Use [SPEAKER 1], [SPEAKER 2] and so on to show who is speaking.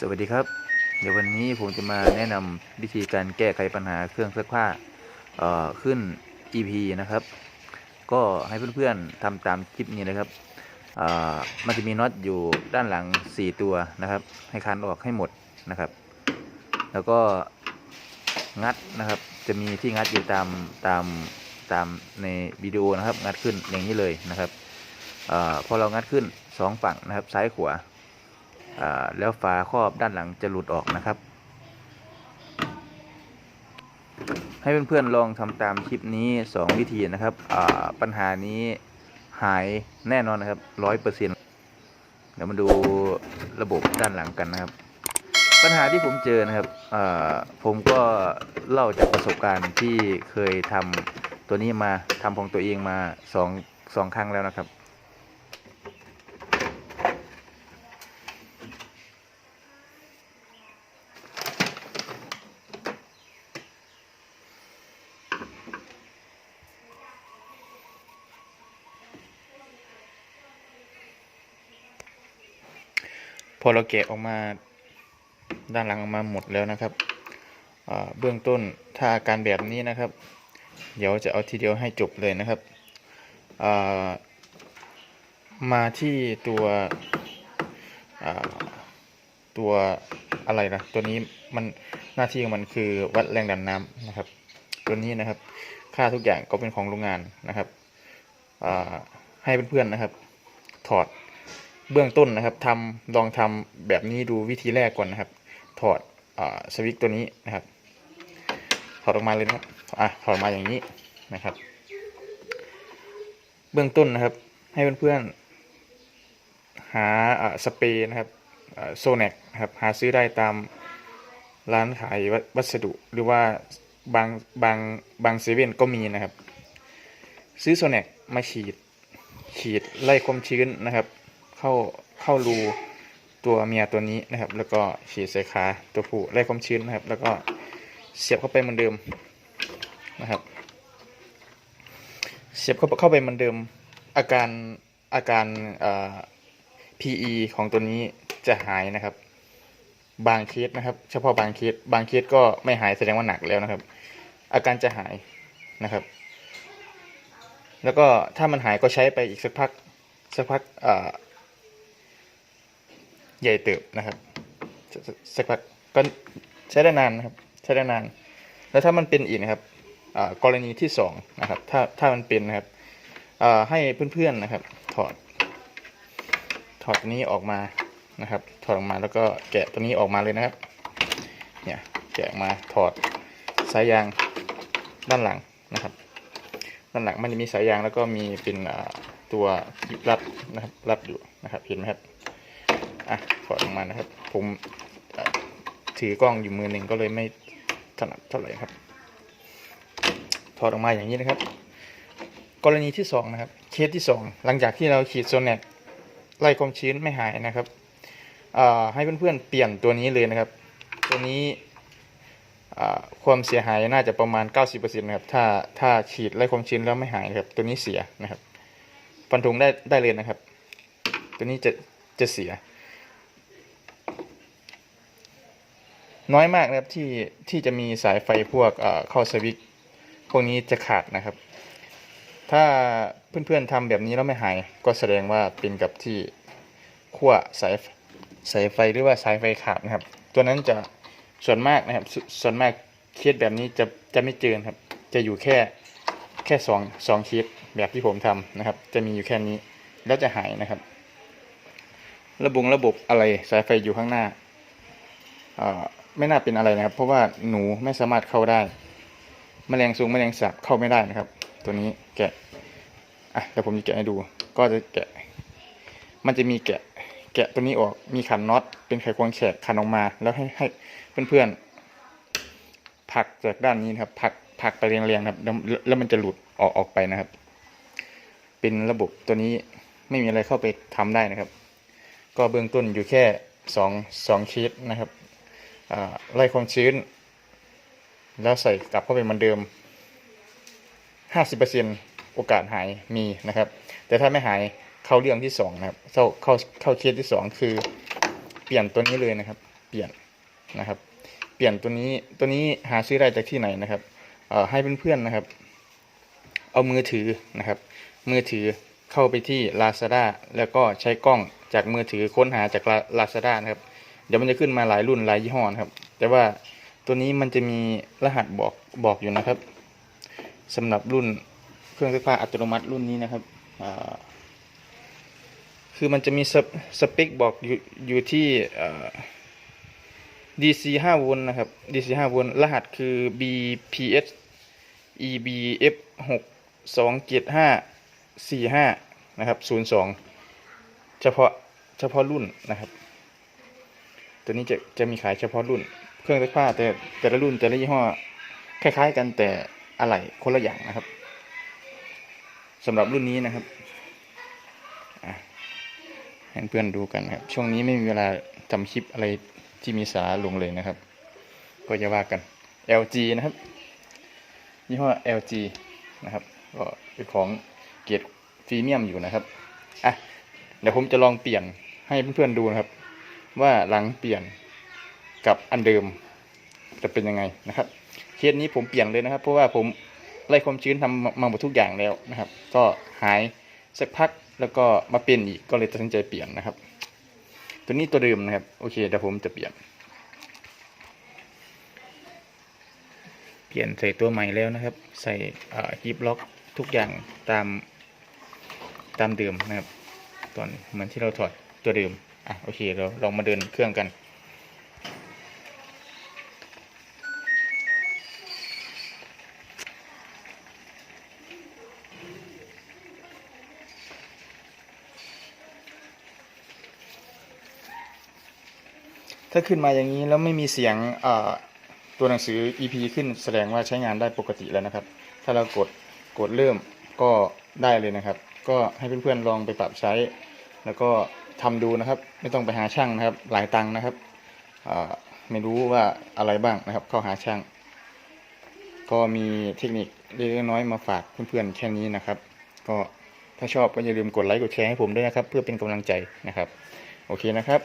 [SPEAKER 1] สวัสดีครับ เดี๋ยววันนี้ผมจะมาแนะนำวิธีการแก้ไขปัญหาเครื่องซักผ้าเอ่อขึ้น EP นะครับ ก็ให้เพื่อนๆทำตามคลิปนี้นะครับเอ่อมันจะมีน็อตอยู่ด้านหลัง 4 ตัวนะครับ ให้คันออกให้หมดนะครับ แล้วก็งัดนะครับ จะมีที่งัดอยู่ตามตามตามในวิดีโอนะครับ งัดขึ้นอย่างนี้เลยนะครับเออพอเรางัดขึ้นสองฝั่งนะครับซ้ายขวา แล้วฝาครอบด้านหลังจะหลุดออกนะครับ ให้เพื่อนๆลองทำตามคลิปนี้ 2 วิธีนะครับปัญหานี้หายแน่นอนนะครับร้อยเปอร์เซ็นต์เดี๋ยวมาดูระบบด้านหลังกันนะครับ ปัญหาที่ผมเจอนะครับผมก็เล่าจากประสบการณ์ที่เคยทำตัวนี้มาทำของตัวเองมาสองสองครั้งแล้วนะครับ พอเราแกะออกมาด้านหลังออกมาหมดแล้วนะครับเบื้องต้นถ้าอาการแบบนี้นะครับ เดี๋ยวจะเอาทีเดียวให้จบเลยนะครับามาที่ตัวตัวอะไรนะตัวนี้มันหน้าที่ของมันคือวัดแรงดันน้ำนะครับ ตัวนี้นะครับ ค่าทุกอย่างก็เป็นของโรงงานนะครับให้เพื่อนๆนะครับ ถอด เบื้องต้นนะครับทำลองทำแบบนี้ดูวิธีแรกก่อนนะครับ ถอดอสวิตตัวนี้นะครับถอดออกมาเลยนะครับอะถอดออกมาอย่างนี้นะครับ เบื้องต้นนะครับ ให้เพื่อนๆหาอ่าสเปรย์นะครับโซเน็กนะครับหาซื้อได้ตามร้านขายวัวัสดุหรือว่าบางบางบางเซเว่นก็มีนะครับ ซื้อโซเน็กมาฉีด ฉีดไล่ความชื้นนะครับ เข้าเข้ารูตัวเมียตัวนี้นะครับ แล้วก็ฉีดใส่ขาตัวผู้ไล่ความชื้นนะครับ แล้วก็เสียบเข้าไปเหมือนเดิมนะครับ เสียบเข้าเข้าไปเหมือนเดิม อาการอาการเอ่อ PE ของตัวนี้จะหายนะครับ บางเคสนะครับ เฉพาะบางเคสบางเคสก็ไม่หายแสดงว่าหนักแล้วนะครับ อาการจะหายนะครับ แล้วก็ถ้ามันหายก็ใช้ไปอีกสักพักสักพักเอ่อ ใหญ่เติบนะครับสักพักก็ใช้ได้นานนะครับใช้ได้นาน แล้วถ้ามันเป็นอีกนะครับกรณีที่สองนะครับถ้าถ้ามันเป็นนะครับให้เพื่อนๆนะครับ ถอด ถอดตัวนี้ออกมานะครับ ถอดออกมาแล้วก็แกะตัวนี้ออกมาเลยนะครับ เนี่ยแกะมาถอดสายยางด้านหลังนะครับ ด้านหลังมันจะมีสายยางแล้วก็มีเป็นตัวรัดนะครับรัดอยู่นะครับเห็นไหมครับ อะถอดออกมานะครับ ผมถือกล้องอยู่มือหนึ่งก็เลยไม่ถนัดเท่าไหร่ครับ ถอดออกมาอย่างนี้นะครับ กรณีที่สองนะครับ เคสที่สองหลังจากที่เราฉีดโซเน็ตไล่ความชื้นไม่หายนะครับให้เพื่อนๆเปลี่ยนตัวนี้เลยนะครับ ตัวนี้ความเสียหายน่าจะประมาณ 90%นะครับถ้าถ้าฉีดไล่ความชื้นแล้วไม่หายนะครับ ตัวนี้เสียนะครับฟันธงได้ได้เลยนะครับ ตัวนี้จะจะเสีย น้อยมากนะครับที่ที่จะมีสายไฟพวกเอ่อข้าสวิตช์พวกนี้จะขาดนะครับ ถ้าเพื่อนๆทำแบบนี้แล้วไม่หาย ก็แสดงว่าเป็นกับที่ขั้วสายสายไฟหรือว่าสายไฟขาดนะครับ ตัวนั้นจะส่วนมากนะครับสส่วนมากเคสแบบนี้จะจะไม่เจอครับ จะอยู่แค่แค่สองสองเคสแบบที่ผมทำนะครับ จะมีอยู่แค่นี้แล้วจะหายนะครับ ระบบระบบอะไรสายไฟอยู่ข้างหน้าอ่า ไม่น่าเป็นอะไรนะครับ เพราะว่าหนูไม่สามารถเข้าได้แมลงสูงแมลงสาบเข้าไม่ได้นะครับ ตัวนี้แกะอะเดี๋ยวผมจะแกะให้ดู ก็จะแกะ มันจะมีแกะ แกะตัวนี้ออกมีขันน็อตเป็นไขควงแฉกขันออกมา แล้วให้ให้เพื่อนๆผลักจากด้านนี้นะครับผลักผลักไปเรียงๆนะครับแล้วแล้วมันจะหลุดออกออกไปนะครับ เป็นระบบตัวนี้ไม่มีอะไรเข้าไปทำได้นะครับ ก็เบื้องต้นอยู่แค่สองสองเคสนะครับ ไล่ความชื้น แล้วใส่กลับเข้าไปเหมือนเดิม 50%โอกาสหายมีนะครับ แต่ถ้าไม่หายเข้าเรื่องที่สองนะครับเข้าเข้าเข้าเคสที่สองคือเปลี่ยนตัวนี้เลยนะครับ เปลี่ยนนะครับ เปลี่ยนตัวนี้ตัวนี้หาซื้อได้จากที่ไหนนะครับให้เพื่อนๆนะครับ เอามือถือนะครับ มือถือเข้าไปที่ Lazada แล้วก็ใช้กล้องจากมือถือค้นหาจาก La- Lazada นะครับ เดี๋ยวมันจะขึ้นมาหลายรุ่นหลายยี่ห้อนะครับ แต่ว่าตัวนี้มันจะมีรหัสบอกบอกอยู่นะครับสำหรับรุ่นเครื่องซักผ้าอัตโนมัติรุ่นนี้นะครับคือมันจะมีสเปสเปคบอกอยู่อยู่ที่ DC 5โวลต์นะครับ DC 5โวลต์รหัสคือ BPS EBF 6 2 7 5 4 5นะครับ02 เฉพาะเฉพาะรุ่นนะครับ ตัวนี้จะจะมีขายเฉพาะรุ่น เครื่องซักผ้าแต่แต่ละรุ่นแต่ละยี่ห้อคล้ายๆกันแต่อะไรคนละอย่างนะครับสำหรับรุ่นนี้นะครับให้เพื่อนดูกันนะครับ ช่วงนี้ไม่มีเวลาทำคลิปอะไรที่มีสารลงเลยนะครับ ก็จะว่ากัน LG นะครับยี่ห้อ LG นะครับก็เป็นของเกียรติพรีเมียมอยู่นะครับอะเดี๋ยวผมจะลองเปลี่ยนให้เพื่อนๆดูนะครับ ว่าหลังเปลี่ยนกับอันเดิมจะเป็นยังไงนะครับเคสนี้ผมเปลี่ยนเลยนะครับ เพราะว่าผมไล่ความชื้นทำมาหมดทุกอย่างแล้วนะครับ ก็หายสักพักแล้วก็มาเป็นอีกก็เลยตัดสินใจเปลี่ยนนะครับ ตัวนี้ตัวเดิมนะครับโอเคเดี๋ยวผมจะเปลี่ยน เปลี่ยนใส่ตัวใหม่แล้วนะครับ ใส่ฮิปล็อกทุกอย่างตามตามเดิมนะครับ ตอนเหมือนที่เราถอดตัวเดิม อะโอเคเราลองมาเดินเครื่องกันถ้าขึ้นมาอย่างนี้แล้วไม่มีเสียงตัวหนังสือ EP ขึ้นแสดงว่าใช้งานได้ปกติแล้วนะครับ ถ้าเรากดกดเริ่มก็ได้เลยนะครับ ก็ให้เพื่อนๆลองไปปรับใช้ แล้วก็ ทำดูนะครับ ไม่ต้องไปหาช่างนะครับ หลายตังค์นะครับไม่รู้ว่าอะไรบ้างนะครับ เข้าหาช่าง ก็มีเทคนิคเล็กน้อยมาฝากเพื่อนๆแค่นี้นะครับ ก็ถ้าชอบก็อย่าลืมกดไลค์กดแชร์ให้ผมด้วยนะครับ เพื่อเป็นกำลังใจนะครับ โอเคนะครับ